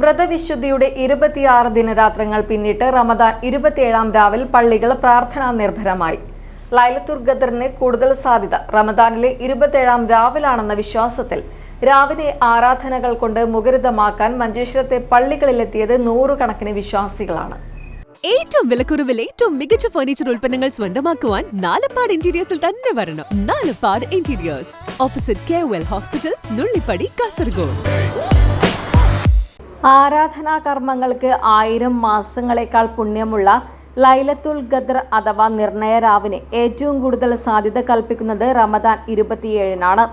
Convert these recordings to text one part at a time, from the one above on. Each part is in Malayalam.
വ്രതവിശുദ്ധിയുടെ ഇരുപത്തിയാറ് ദിനരാത്രങ്ങൾ പിന്നിട്ട് റമദാൻ ഇരുപത്തിയേഴാം രാവിൽ പള്ളികൾ പ്രാർത്ഥനാ നിർഭരമായി ലൈലത്തുർ ഖദറിന് കൂടുതൽ സാധ്യത. റമദാനിലെ ഇരുപത്തിയേഴാം രാവിലാണെന്ന വിശ്വാസത്തിൽ രാവിലെ ആരാധനകൾ കൊണ്ട് മുഖരിതമാക്കാൻ മഞ്ചേശ്വരത്തെ പള്ളികളിലെത്തിയത് നൂറുകണക്കിന് വിശ്വാസികളാണ്. ഏറ്റവും വിലക്കുറവിൽ ഏറ്റവും മികച്ച ഫർണിച്ചർ ഉൽപ്പന്നങ്ങൾ സ്വന്തമാക്കുവാൻ നാലപ്പാട് ഇന്റീരിയേഴ്സിൽ തന്നെ വരണം. Nalappad interiors opposite K hospital Nullippady Kasaragod ആരാധനാ കർമ്മങ്ങൾക്ക് ആയിരം മാസങ്ങളെക്കാൾ പുണ്യമുള്ള ലൈലത്തുൽ ഖദ്ർ അഥവാ നിർണയ രാവിന് ഏറ്റവും കൂടുതൽ സാധ്യത കൽപ്പിക്കുന്നത് റമദാൻ ഇരുപത്തിയേഴിനാണ്.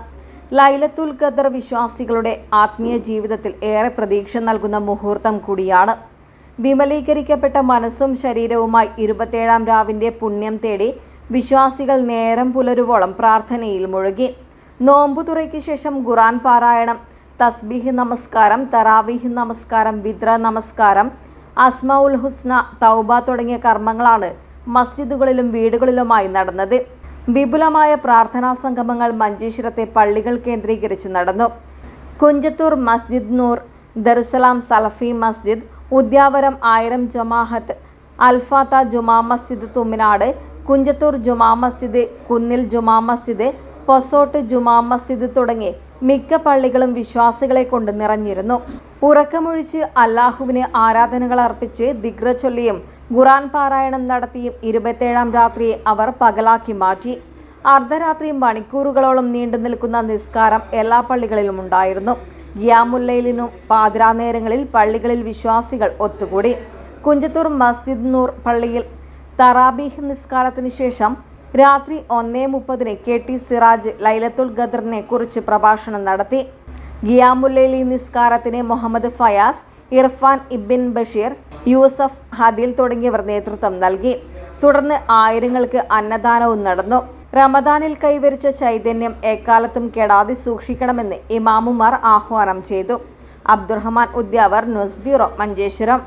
ലൈലത്തുൽ ഖദ്ർ വിശ്വാസികളുടെ ആത്മീയ ജീവിതത്തിൽ ഏറെ പ്രതീക്ഷ നൽകുന്ന മുഹൂർത്തം കൂടിയാണ്. വിമലീകരിക്കപ്പെട്ട മനസ്സും ശരീരവുമായി ഇരുപത്തേഴാം രാവിന്റെ പുണ്യം തേടി വിശ്വാസികൾ നേരം പുലരുവോളം പ്രാർത്ഥനയിൽ മുഴുകി. നോമ്പുതുറയ്ക്ക് ശേഷം ഖുറാൻ പാരായണം തസ്ബീഹ് നമസ്കാരം തറാവീഹ് നമസ്കാരം വിദ്ര നമസ്കാരം അസ്മ ഉൽ ഹുസ്ന തൗബ തുടങ്ങിയ കർമ്മങ്ങളാണ് മസ്ജിദുകളിലും വീടുകളിലുമായി നടന്നത്. വിപുലമായ പ്രാർത്ഥനാ സംഗമങ്ങൾ മഞ്ചേശ്വരത്തെ പള്ളികൾ കേന്ദ്രീകരിച്ച് നടന്നു. കുഞ്ചത്തൂർ മസ്ജിദ് നൂർ ദറുസലാം സലഫി മസ്ജിദ് ഉദ്യാവരം ആയിരം ജമാഹത്ത് അൽഫാത്ത ജുമാ മസ്ജിദ് തുമ്മിനാട് കുഞ്ചത്തൂർ ജുമാ മസ്ജിദ് കുന്നിൽ ജുമാ മസ്ജിദ് പൊസോട്ട് ജുമാ മസ്ജിദ് തുടങ്ങി മിക്ക പള്ളികളും വിശ്വാസികളെ കൊണ്ട് നിറഞ്ഞിരുന്നു. ഉറക്കമൊഴിച്ച് അല്ലാഹുവിന് ആരാധനകൾ അർപ്പിച്ച് ദിഗ്ര ചൊല്ലിയും ഖുറാൻ പാരായണം നടത്തിയും ഇരുപത്തേഴാം രാത്രി അവർ പകലാക്കി മാറ്റി. അർദ്ധരാത്രി മണിക്കൂറുകളോളം നീണ്ടു നിൽക്കുന്ന നിസ്കാരം എല്ലാ പള്ളികളിലും ഉണ്ടായിരുന്നു. ഗ്യാമുല്ലയിലിനും പാതിരാനേരങ്ങളിൽ പള്ളികളിൽ വിശ്വാസികൾ ഒത്തുകൂടി. കുഞ്ചത്തൂർ മസ്ജിദ് നൂർ പള്ളിയിൽ തറാബീഹ് നിസ്കാരത്തിന് ശേഷം രാത്രി ഒന്നേ മുപ്പതിന് കെ ടി സിറാജ് ലൈലത്തുൽ ഖദറിനെ കുറിച്ച് പ്രഭാഷണം നടത്തി. ഗിയാമുല്ലി നിസ്കാരത്തിന് മുഹമ്മദ് ഫയാസ് ഇർഫാൻ ഇബിൻ ബഷീർ യൂസഫ് ഹദീൽ തുടങ്ങിയവർ നേതൃത്വം നൽകി. തുടർന്ന് ആയിരങ്ങൾക്ക് അന്നദാനവും നടന്നു. റമദാനിൽ കൈവരിച്ച ചൈതന്യം എക്കാലത്തും കെടാതെ സൂക്ഷിക്കണമെന്ന് ഇമാമുമാർ ആഹ്വാനം ചെയ്തു. Abdurahman Udyavar news bureau Manjeshwaram.